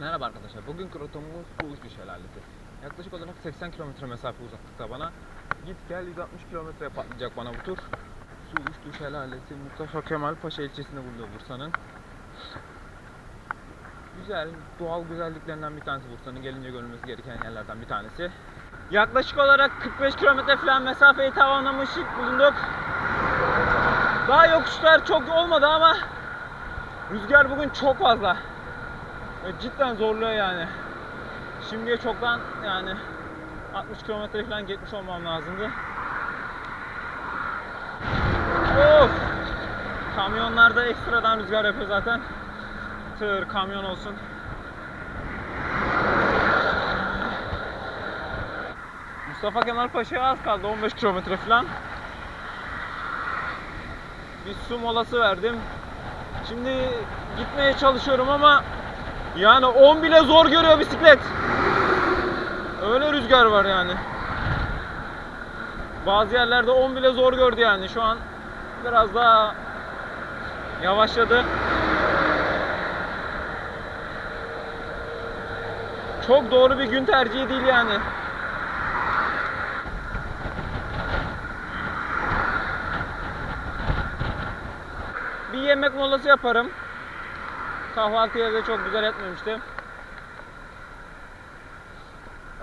Merhaba arkadaşlar. Bugünkü rotamız Suğuşlu Şelalesi. Yaklaşık olarak 80 kilometre mesafe uzaklıkta bana. Git gel 160 kilometreye patlayacak bana bu tur. Suğuşlu Şelalesi Mustafa Kemal Paşa ilçesinde bulunuyor Bursa'nın. Güzel, doğal güzelliklerinden bir tanesi Bursa'nın gelince görülmesi gereken yerlerden bir tanesi. Yaklaşık olarak 45 kilometre falan mesafeyi tamamlamış bulunduk. Daha yokuşlar çok olmadı ama rüzgar bugün çok fazla. Ve cidden zorluyor yani. Şimdiye çoktan yani 60 kilometre falan gitmiş olmam lazımdı. Of! Kamyonlarda ekstradan rüzgar yapıyor zaten. Tır, kamyon olsun. Mustafa Kemal Paşa'ya az kaldı 15 kilometre falan. Bir su molası verdim. Şimdi gitmeye çalışıyorum ama yani 10 bile zor görüyor bisiklet. Öyle rüzgar var yani. Bazı yerlerde 10 bile zor gördü yani. Şu an biraz daha yavaşladı. Çok doğru bir gün tercihi değil yani. Bir yemek molası yaparım. Kahvaltıya da çok güzel etmemiştim.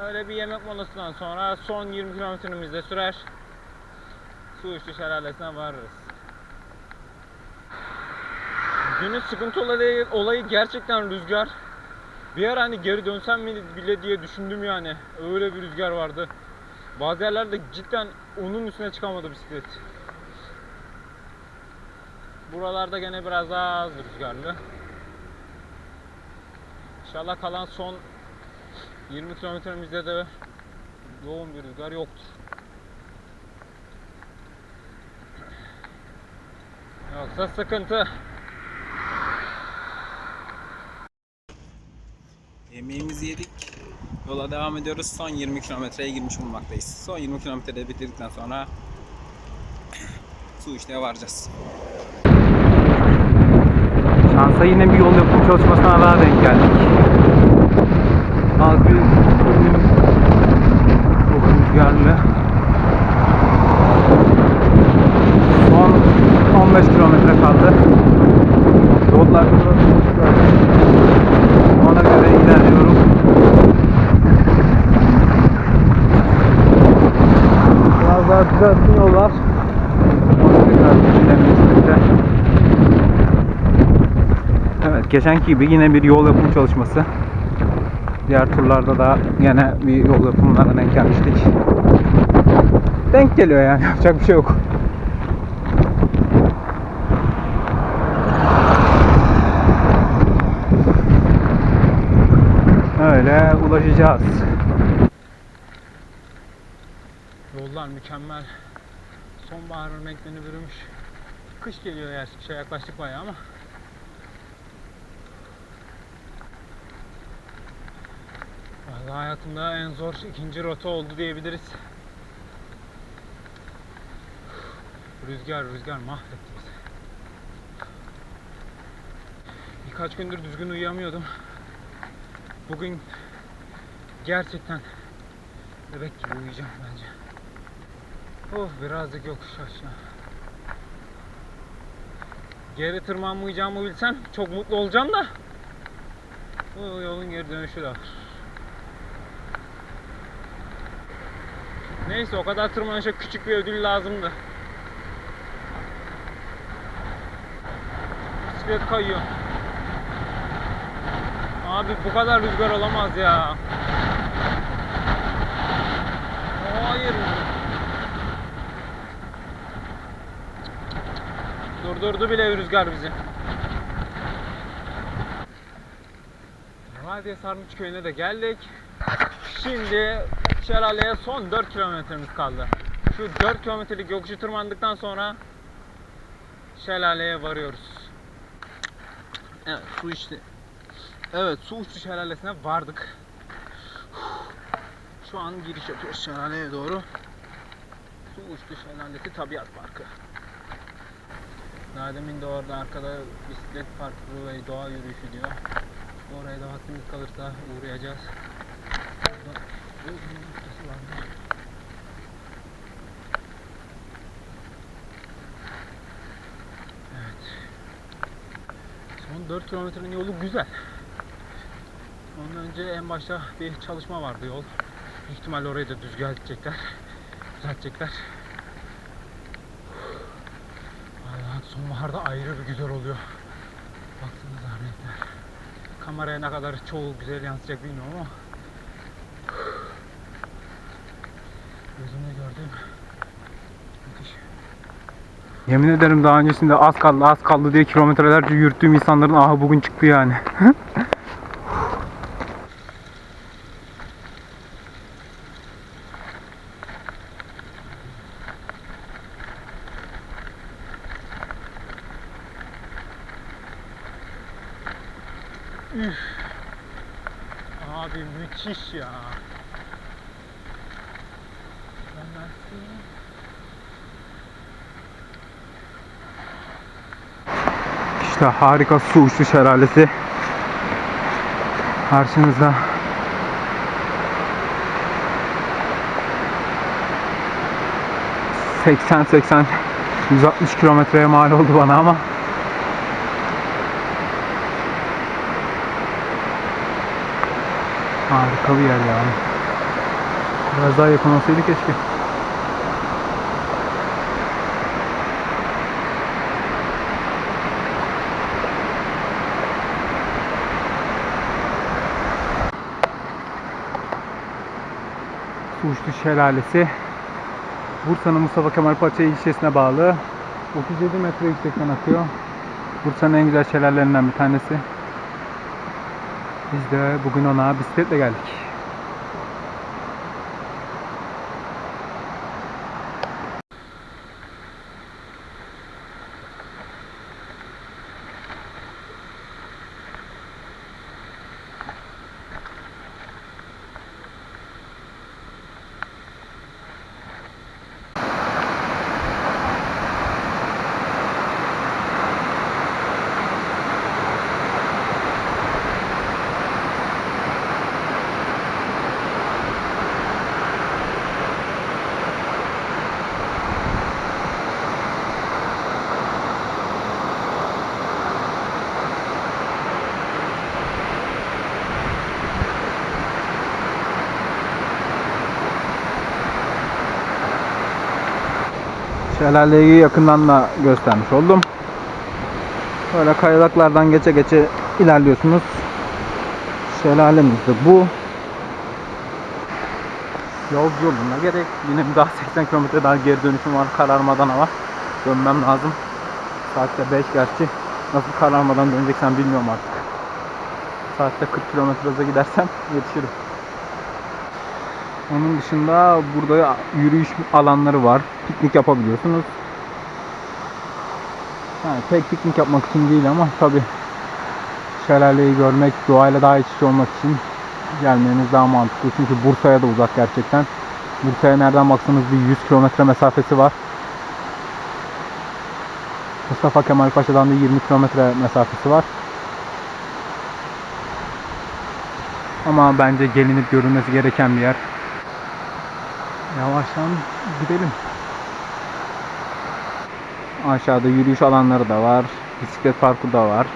Öyle bir yemek molasından sonra son 20 kilometremiz de sürer. Suuşlu Şelalesi'ne varırız. Günün sıkıntı olayı, olayı gerçekten rüzgar. Bir ara hani geri dönsem mi bile diye düşündüm yani. Öyle bir rüzgar vardı. Bazı yerlerde cidden onun üstüne çıkamadı bisiklet. Buralarda gene biraz daha az rüzgarlı. İnşallah kalan son 20 kilometremizde de yoğun bir rüzgar yoktur. Yoksa sıkıntı. Yemeğimizi yedik. Yola devam ediyoruz. Son 20 kilometreye girmiş bulunmaktayız. Son 20 kilometreyi bitirdikten sonra su işleye varacağız. Şansa yine bir yol yapım çalışmasına daha denk geldik. Az bir çok rüzgarlı. Son 15 kilometre kaldı. Yollar ona göre ilerliyorum. Biraz daha düzeltsin yollar. Evet, geçenki gibi yine bir yol yapım çalışması. Diğer turlarda da yine bir yol yapımlarına denk gelmiştik. Denk geliyor yani, yapacak bir şey yok. Öyle ulaşacağız. Yollar mükemmel. Sonbaharın renklerini bürümüş. Kış geliyor yer. Kışa yaklaştık bayağı ama. Hayatımda en zor ikinci rota oldu diyebiliriz. Rüzgar rüzgar mahvetti bizi. Birkaç gündür düzgün uyuyamıyordum. Bugün gerçekten bebek gibi uyuyacağım bence. Oh birazcık yokuş aşağı. Geri tırmanmayacağımı bilsem çok mutlu olacağım da. Bu yolun geri dönüşü de var. Neyse o kadar tırmanışa küçük bir ödül lazımdı. Bisiklet kayıyor. Abi bu kadar rüzgar olamaz ya. Hayır. Durdurdu bile rüzgar bizi. Vadiye Sarnıç köyüne de geldik. Şimdi şelaleye son 4 kilometremiz kaldı. Şu 4 kilometrelik yokuşu tırmandıktan sonra şelaleye varıyoruz. Evet su içti. Evet su uçtu şelalesine vardık. Şu an giriş yapıyoruz şelaleye doğru. Su uçtu şelalesi tabiat parkı. Daha demin de orada arkada bisiklet parkı ve doğa yürüyüşü diyor. Oraya da vaktimiz kalırsa uğrayacağız. Son 4 kilometrenin yolu güzel. Ondan önce en başta bir çalışma vardı yol. Büyük orayı da düzgeltecekler. Düzeltecekler. Vallahi sonbaharda ayrı bir güzel oluyor. Baksanıza renkler. Kameraya ne kadar çoğu güzel yansıyacak bilmiyorum ama gözümle gördüğüm müthiş. Yemin ederim daha öncesinde az kaldı az kaldı diye kilometrelerce yürüttüğüm insanların ahı bugün çıktı yani. Abi müthiş ya. Ben nasıl? İşte harika su uçtu şelalesi. Karşınızda. ...80-80... ...160 kilometreye mal oldu bana ama... ...harika bir yer yani. Biraz daha yakın olsaydı keşke. Suçlu Şelalesi Bursa'nın Mustafa Kemal Paşa ilçesine bağlı 37 metre yüksekten akıyor. Bursa'nın en güzel şelalelerinden bir tanesi. Biz de bugün ona bisikletle geldik. Şelaleyi yakından da göstermiş oldum. Böyle kayalıklardan geçe geçe ilerliyorsunuz. Şelalemiz de bu. Yolcu yoluna gerek. Yine bir daha 80 km daha geri dönüşüm var. Kararmadan hava. Dönmem lazım. Saatte 5 gerçi. Nasıl kararmadan döneceksem bilmiyorum artık. Saatte 40 km hıza gidersem yetişirim. Onun dışında burada yürüyüş alanları var. Piknik yapabiliyorsunuz. Ha, tek piknik yapmak için değil ama tabi şelaleyi görmek, doğayla daha iç içe olmak için gelmeniz daha mantıklı. Çünkü Bursa'ya da uzak gerçekten. Bursa'ya nereden baksanız bir 100 kilometre mesafesi var. Mustafa Kemal Paşa'dan da 20 kilometre mesafesi var. Ama bence gelinip görülmesi gereken bir yer. Yavaştan gidelim. Aşağıda yürüyüş alanları da var. Bisiklet parkı da var.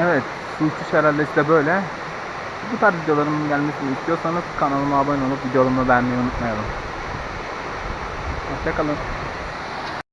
Evet, Suçlu Şelalesi de böyle. Bu tarz videolarımın gelmesini istiyorsanız kanalıma abone olup videolarımı beğenmeyi unutmayalım. Hoşçakalın.